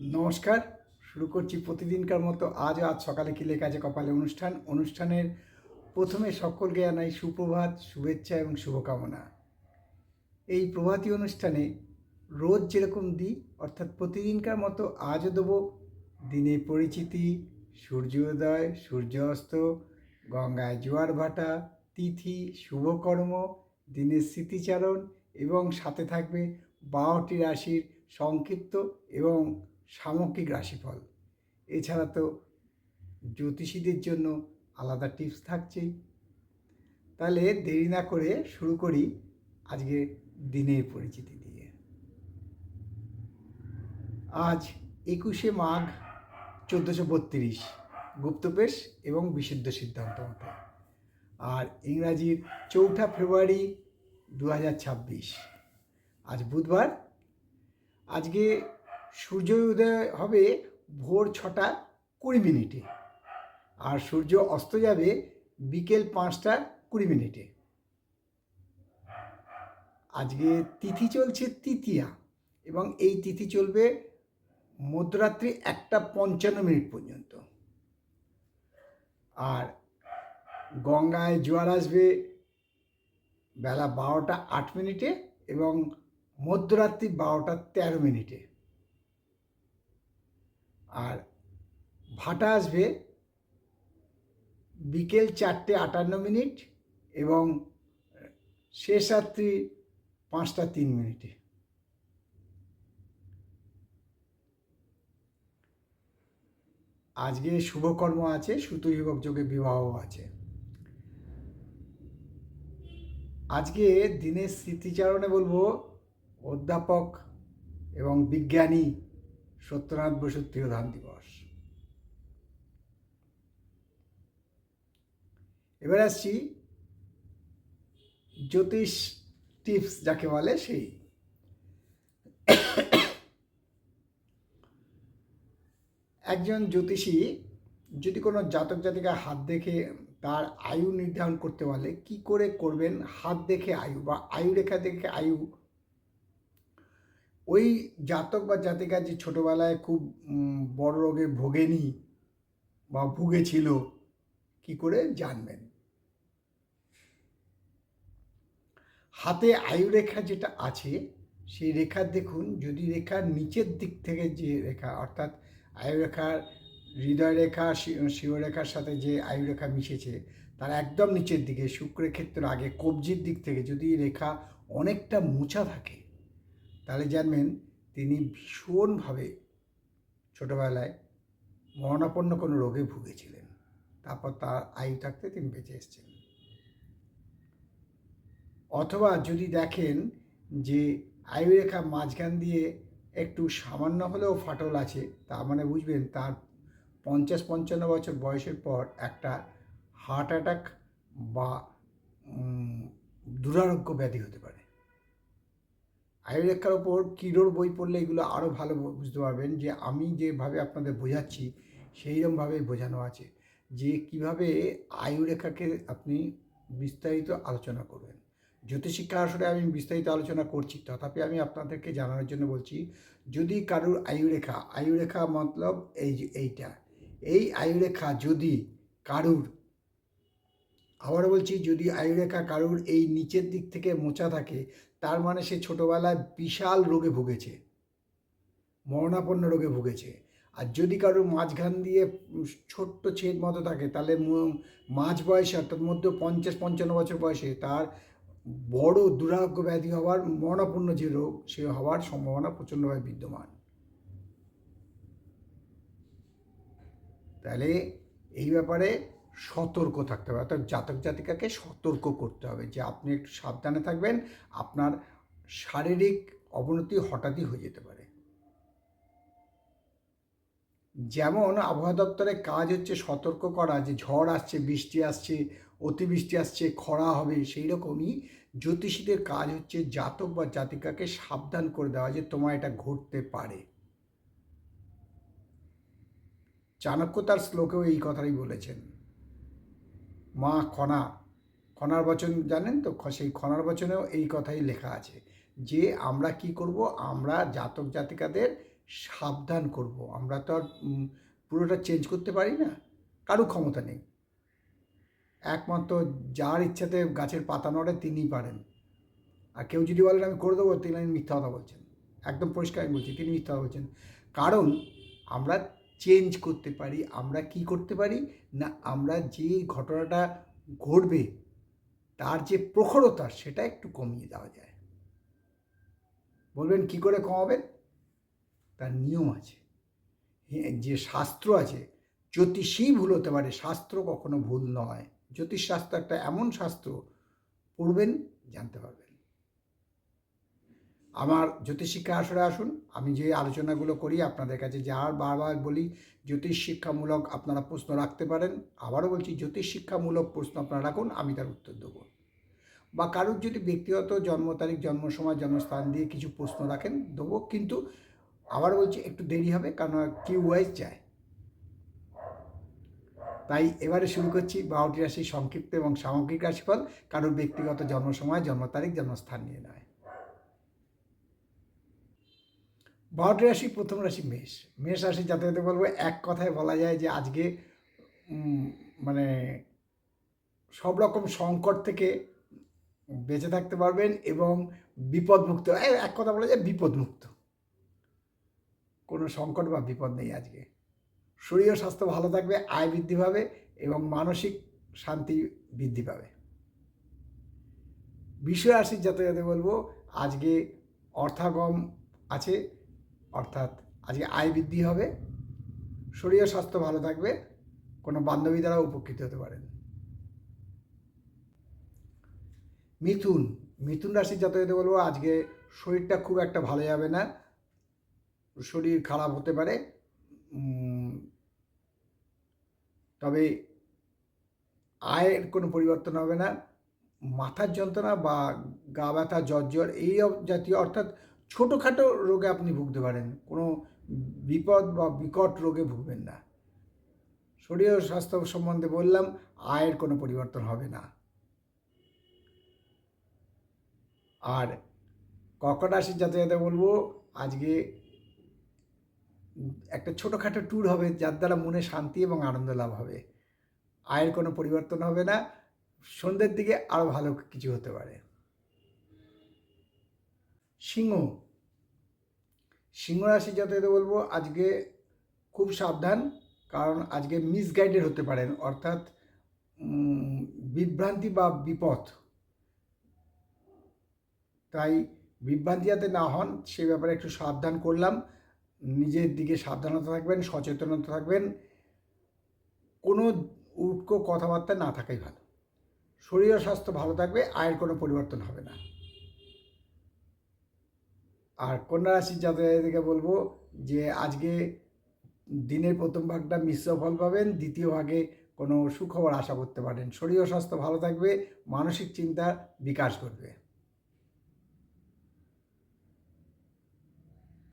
নমস্কার, শুরু করছি প্রতিদিনকার মতো আজও আজ সকালে কি লেখা আছে কপালে অনুষ্ঠান। অনুষ্ঠানের প্রথমে সকলকে জানাই সুপ্রভাত, শুভেচ্ছা এবং শুভকামনা। এই প্রভাতী অনুষ্ঠানে রোজ যেরকম দিই, অর্থাৎ প্রতিদিনকার মতো আজও দেবো দিনে পরিচিতি সূর্যোদয় সূর্যাস্ত গঙ্গায় জোয়ার ভাটা, তিথি শুভকর্ম দিনের স্মৃতিচারণ এবং সাথে থাকবে বারোটি রাশির সংক্ষিপ্ত এবং সামগ্রিক রাশিফল। এছাড়া তো জ্যোতিষীদের জন্য আলাদা টিপস থাকছেই। তাহলে দেরি না করে শুরু করি আজকে দিনের পরিচিতি দিয়ে আজ একুশে মাঘ চোদ্দোশো বত্রিশ গুপ্তপেশ এবং বিশুদ্ধ সিদ্ধান্ত মতে আর ইংরাজির চৌঠা ফেব্রুয়ারি দু হাজার ছাব্বিশ, আজ বুধবার। আজকে সূর্য উদয় হবে ভোর ছটা কুড়ি মিনিটে আর সূর্য অস্ত যাবে বিকেল পাঁচটা কুড়ি মিনিটে। আজকে তিথি চলছে তৃতীয়া এবং এই তিথি চলবে মধ্যরাত্রি একটা পঞ্চান্ন মিনিট পর্যন্ত। আর গঙ্গায় জোয়ার আসবে বেলা বারোটা আট মিনিটে এবং মধ্যরাত্রি বারোটা তেরো মিনিটে। আর ভাটা আসবে বিকেল চারটে আটান্ন মিনিট এবং শেষ রাত্রি পাঁচটা তিন মিনিটে। আজকে শুভকর্ম আছে সুতযুবক যোগে বিবাহ আছে। আজকে দিনের স্মৃতিচারণে বলব অধ্যাপক এবং বিজ্ঞানী সত্যনাথ বসুর তিরোধান দিবস। এবার আসছি জ্যোতিষ টিপস যাকে বলে সেই। একজন জ্যোতিষী যদি কোনো জাতক জাতিকা হাত দেখে তার আয়ু নির্ধারণ করতে বলে, কি করে করবেন হাত দেখে আয়ু বা আয়ু রেখা দেখে আয়ু ওই জাতক বা জাতিকা যে ছোটোবেলায় খুব বড় রোগে ভোগেনি বা ভুগেছিল, কি করে জানবেন? হাতে আয়ু রেখা যেটা আছে, সেই রেখা দেখুন, যদি রেখার নিচের দিক থেকে যে রেখা, অর্থাৎ আয়ু আয়ুরেখার হৃদয় রেখা, শি- শিরোরেখার সাথে যে আয়ুরেখা মিশেছে, তার একদম নিচের দিকে শুক্রের ক্ষেত্রে আগে, কবজির দিক থেকে যদি রেখা অনেকটা মোচা থাকে তাহলে জানবেন তিনি ভীষণভাবে ছোটোবেলায় মরণাপন্ন কোনো রোগে ভুগেছিলেন। তারপর তার আয়ু থাকতে তিনি বেঁচে এসেছেন। অথবা যদি দেখেন যে আয়ুরেখা মাঝখান দিয়ে একটু সামান্য হলেও ফাটল আছে, তার মানে বুঝবেন তার পঞ্চাশ পঞ্চান্ন বছর বয়সের পর একটা হার্ট অ্যাটাক বা দুরারোগ্য ব্যাধি হতে পারে। আয়ুরেখার ওপর কিরোর বই পড়লে এগুলো আরও ভালো বুঝতে পারবেন যে আমি যেভাবে আপনাদের বোঝাচ্ছি সেইরকমভাবেই বোঝানো আছে যে কীভাবে আয়ুরেখাকে আপনি বিস্তারিত আলোচনা করবেন। জ্যোতিষিক্ষা আসলে আমি বিস্তারিত আলোচনা করছি, তথাপি আমি আপনাদেরকে জানানোর জন্য বলছি, যদি কারুর আয়ুরেখা আয়ুরেখা মতলব এই এইটা, এই আয়ুরেখা যদি কারুর আবার বলছি, যদি আয়ুরেখা কারুর এই নিচের দিক থেকে মোচা থাকে, তার মানে সে ছোটোবেলায় বিশাল রোগে ভুগেছে, মরণাপন্ন রোগে ভুগেছে। আর যদি কারোর মাঝখান দিয়ে ছোট্ট ছেদ মতো থাকে, তাহলে মাঝ বয়সে, অর্থাৎ মধ্যে পঞ্চাশ, পঞ্চান্ন বছর বয়সে, তার বড় দুরারোগ্য ব্যাধি হওয়ার মরণাপন্ন যে রোগ, সে হওয়ার সম্ভাবনা প্রচণ্ডভাবে বিদ্যমান। তাহলে এই ব্যাপারে সতর্ক থাকতে হবে। অর্থাৎ জাতক জাতিকাকে সতর্ক করতে হবে যে আপনি একটু সাবধানে থাকবেন, আপনার শারীরিক অবনতি হঠাৎই হয়ে যেতে পারে। যেমন আবহাওয়া দপ্তরের কাজ হচ্ছে সতর্ক করা, যে ঝড় আসছে, বৃষ্টি আসছে, অতিবৃষ্টি আসছে, খরা হবে সেই রকমই জ্যোতিষীদের কাজ হচ্ছে জাতক বা জাতিকাকে সাবধান করে দেওয়া যে তোমার এটা ঘটতে পারে। চাণক্য তার শ্লোকেও এই কথাই বলেছেন। মা খনা, খনার বচন জানেন তো? সেই খনার বচনেও এই কথাই লেখা আছে যে আমরা কি করব? আমরা জাতক জাতিকাদের সাবধান করব। আমরা তো আর পুরোটা চেঞ্জ করতে পারি না। কারও ক্ষমতা নেই। একমাত্র যার ইচ্ছাতে গাছের পাতা নড়ে তিনিই পারেন। আর কেউ যদি বলেন আমি করে দেবো, তিনি মিথ্যা কথা বলছেন। একদম পরিষ্কার বলছি, তিনি মিথ্যা কথা বলছেন। কারণ আমরা চেঞ্জ করতে পারি আমরা কি করতে পারি? না আমরা যে ঘটনাটা ঘটবে তার যে প্রখরতা সেটা একটু কমিয়ে দেওয়া যায়। বলবেন কি করে কমাবেন? তার নিয়ম আছে। হ্যাঁ, যে শাস্ত্র আছে জ্যোতিষই ভুল হতে পারে শাস্ত্র কখনো ভুল নয়। জ্যোতিষশাস্ত্র একটা এমন শাস্ত্র পড়বেন জানতে পারবেন। আমার জ্যোতিষ শিক্ষা আসরে আসুন, আমি যে আলোচনাগুলো করি আপনাদের কাছে যার বারবার বলি, জ্যোতিষ শিক্ষামূলক আপনারা প্রশ্ন রাখতে পারেন, আবারও বলছি জ্যোতিষ শিক্ষামূলক প্রশ্ন আপনারা রাখুন, আমি তার উত্তর দেবো। বা কারোর যদি ব্যক্তিগত জন্ম তারিখ, জন্ম সময়, জন্মস্থান দিয়ে কিছু প্রশ্ন রাখেন, দেবো, কিন্তু আবার বলছি একটু দেরি হবে, কারণ কিউ ওয়াইজ যায় তাই এবারে শুরু করছি বারোটি রাশি সংক্ষিপ্ত এবং সামগ্রিক রাশিফল, কারোর ব্যক্তিগত জন্ম সময়, জন্ম তারিখ, জন্মস্থান নিয়ে নয়। বারোটি রাশি, প্রথম রাশি মেষ। মেষ রাশি যাতে যাতে বলব, এক কথায় বলা যায় যে আজকে মানে সব রকম সংকট থেকে বেঁচে থাকতে পারবেন এবং বিপদমুক্ত। এক কথা বলা যায় বিপদমুক্ত। কোনো সংকট বা বিপদ নেই আজকে। শরীর ও স্বাস্থ্য ভালো থাকবে, আয় বৃদ্ধি পাবে এবং মানসিক শান্তি বৃদ্ধি পাবে। বিষয় রাশির যাতে যাতে বলব, আজকে অর্থাগম আছে অর্থাৎ আজকে আয় বৃদ্ধি হবে, শরীর স্বাস্থ্য ভালো থাকবে, কোনো বান্ধবী দ্বারা উপকৃত হতে পারেন। মিথুন মিথুন রাশির যাতায়াতে বলব, আজকে শরীরটা খুব একটা ভালো যাবে না, শরীর খারাপ হতে পারে তবে আয়ের কোনো পরিবর্তন হবে না, মাথার যন্ত্রণা বা গা ব্যথা জ্বর জ্বর এই জাতীয়, অর্থাৎ ছোটোখাটো রোগে আপনি ভুগতে পারেন, কোনো বিপদ বা বিকট রোগে ভুগবেন না। শরীর স্বাস্থ্য সম্বন্ধে বললাম, আয়ের কোনো পরিবর্তন হবে না। আর কর্কট রাশির যাতে বলব, আজকে একটা ছোটোখাটো ট্যুর হবে, যার দ্বারা মনে শান্তি এবং আনন্দ লাভ হবে। আয়ের কোনো পরিবর্তন হবে না, সন্ধ্যের দিকে আরও ভালো কিছু হতে পারে। সিংহ। সিংহ রাশি যাতায়াতে বলব, আজকে খুব সাবধান, কারণ আজকে মিসগাইডেড হতে পারেন, অর্থাৎ বিভ্রান্তি বা বিপদ তাই বিভ্রান্তি যাতে না হন, সে ব্যাপারে একটু সাবধান করলাম। নিজের দিকে সাবধানতা থাকবেন, সচেতনতা থাকবেন। কোনো উটকো কথাবার্তা না থাকাই ভালো। শরীর স্বাস্থ্য ভালো থাকবে, আয়ের কোনো পরিবর্তন হবে না। আর কন্যা রাশির জাতকদেরকে বলব যে আজকে দিনের প্রথম ভাগটা মিশ্র ফল পাবেন, দ্বিতীয় ভাগে কোনো সুখবর আশা করতে পারেন। শরীর ও স্বাস্থ্য ভালো থাকবে, মানসিক চিন্তা বিকাশ ঘটবে।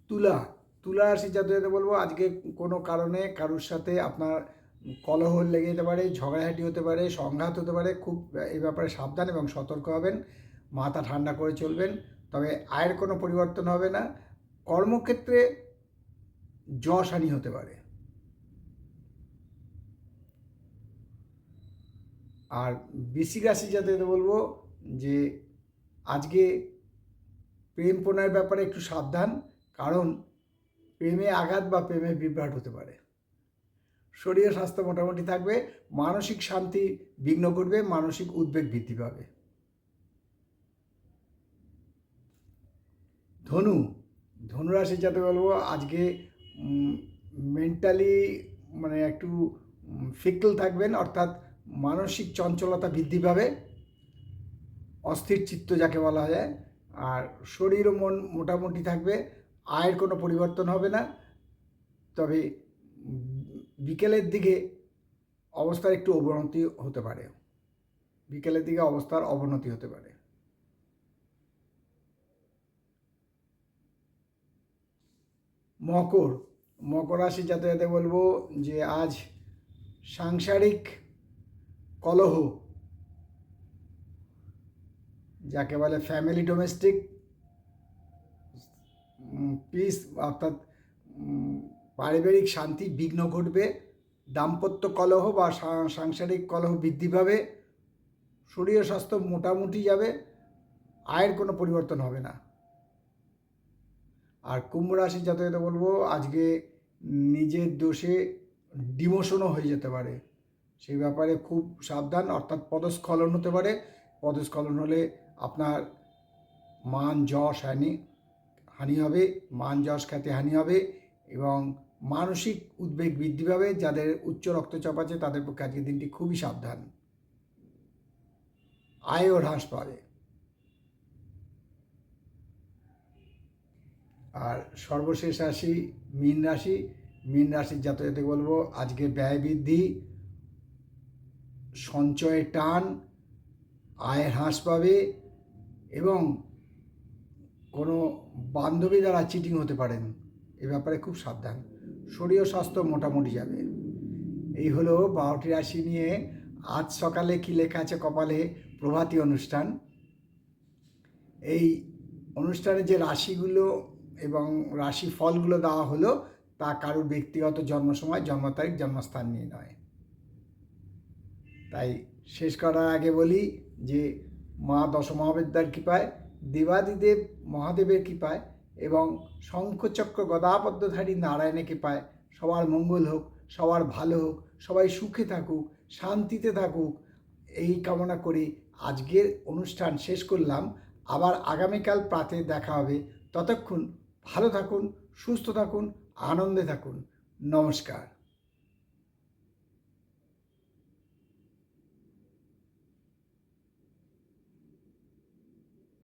তুলা তুলা রাশি জাতকদের বলব আজকে কোনো কারণে কারোর সাথে আপনার কলহ লেগে যেতে পারে, ঝগড়াঝাটি হতে পারে, সংঘাত হতে পারে, খুব এই ব্যাপারে সাবধান এবং সতর্ক হবেন, মাথা ঠান্ডা করে চলবেন তবে আয়ের কোনো পরিবর্তন হবে না। কর্মক্ষেত্রে যশহানি হতে পারে। আর বৃশ্চিক রাশি যাতে বলব যে, আজকে প্রেম প্রণয়ের ব্যাপারে একটু সাবধান, কারণ প্রেমে আঘাত বা প্রেমে বিভ্রাট হতে পারে। শরীর স্বাস্থ্য মোটামুটি থাকবে, মানসিক শান্তি বিঘ্ন করবে মানসিক উদ্বেগ বৃদ্ধি পাবে। ধনু ধনুরাশির যাতে বলব আজকে মেন্টালি মানে একটু ফিকল থাকবেন, অর্থাৎ মানসিক চঞ্চলতা বৃদ্ধি পাবে। অস্থির চিত্ত যাকে বলা যায় আর শরীর ও মন মোটামুটি থাকবে, আয়ের কোনো পরিবর্তন হবে না। তবে বিকেলের দিকে অবস্থার একটু অবনতি হতে পারে। বিকেলের দিকে অবস্থার অবনতি হতে পারে। মকর মকর রাশি যাতে যাতে বলব যে আজ সাংসারিক কলহ, যাকে বলে ফ্যামিলি ডোমেস্টিক পিস অর্থাৎ পারিবারিক শান্তি বিঘ্ন ঘটবে, দাম্পত্য কলহ বা সাংসারিক কলহ বৃদ্ধি পাবে, শরীর স্বাস্থ্য মোটামুটি যাবে, আয়ের কোনো পরিবর্তন হবে না। আর কুম্ভ রাশির জাতকদের বলব, আজকে নিজের দোষে ডিমোশনও হয়ে যেতে পারে। সেই ব্যাপারে খুব সাবধান, অর্থাৎ পদস্খলন হতে পারে। পদস্খলন হলে আপনার মান, যশ হানি হানি হবে, মান, যশ, খ্যাতি হানি হবে এবং মানসিক উদ্বেগ বৃদ্ধি পাবে। যাদের উচ্চ রক্তচাপ আছে, তাদের পক্ষে আজকের দিনটি খুবই সাবধান। আয়ও হ্রাস পাবে। আর সর্বশেষ রাশি মীন রাশি। মীন রাশির জাতকদের বলব, আজকে ব্যয় বৃদ্ধি, সঞ্চয়ের টান আয় হ্রাস পাবে এবং কোনো বান্ধবী দ্বারা চিটিং হতে পারেন। এ ব্যাপারে খুব সাবধান। শরীর স্বাস্থ্য মোটামুটি যাবে। এই হলো বারোটি রাশি নিয়ে আজ সকালে কি লেখা আছে কপালে? প্রভাতী অনুষ্ঠান। এই অনুষ্ঠানে যে রাশিগুলো এবং রাশি ফলগুলো দেওয়া হলো তা কারোর ব্যক্তিগত জন্ম সময় জন্ম তারিখ, জন্মস্থান নিয়ে নয়। তাই শেষ করার আগে বলি যে মা দশমহাবিদ্যার কৃপায়, দেবাদিদেব মহাদেবের কৃপায় এবং শঙ্খচক্র গদাপদ্মধারী নারায়ণের কৃপায় সবার মঙ্গল হোক, সবার ভালো হোক, সবাই সুখে থাকুক, শান্তিতে থাকুক, এই কামনা করে আজকের অনুষ্ঠান শেষ করলাম। আবার আগামীকাল প্রাতে দেখা হবে। ততক্ষণ ভালো থাকুন সুস্থ থাকুন আনন্দে থাকুন। নমস্কার।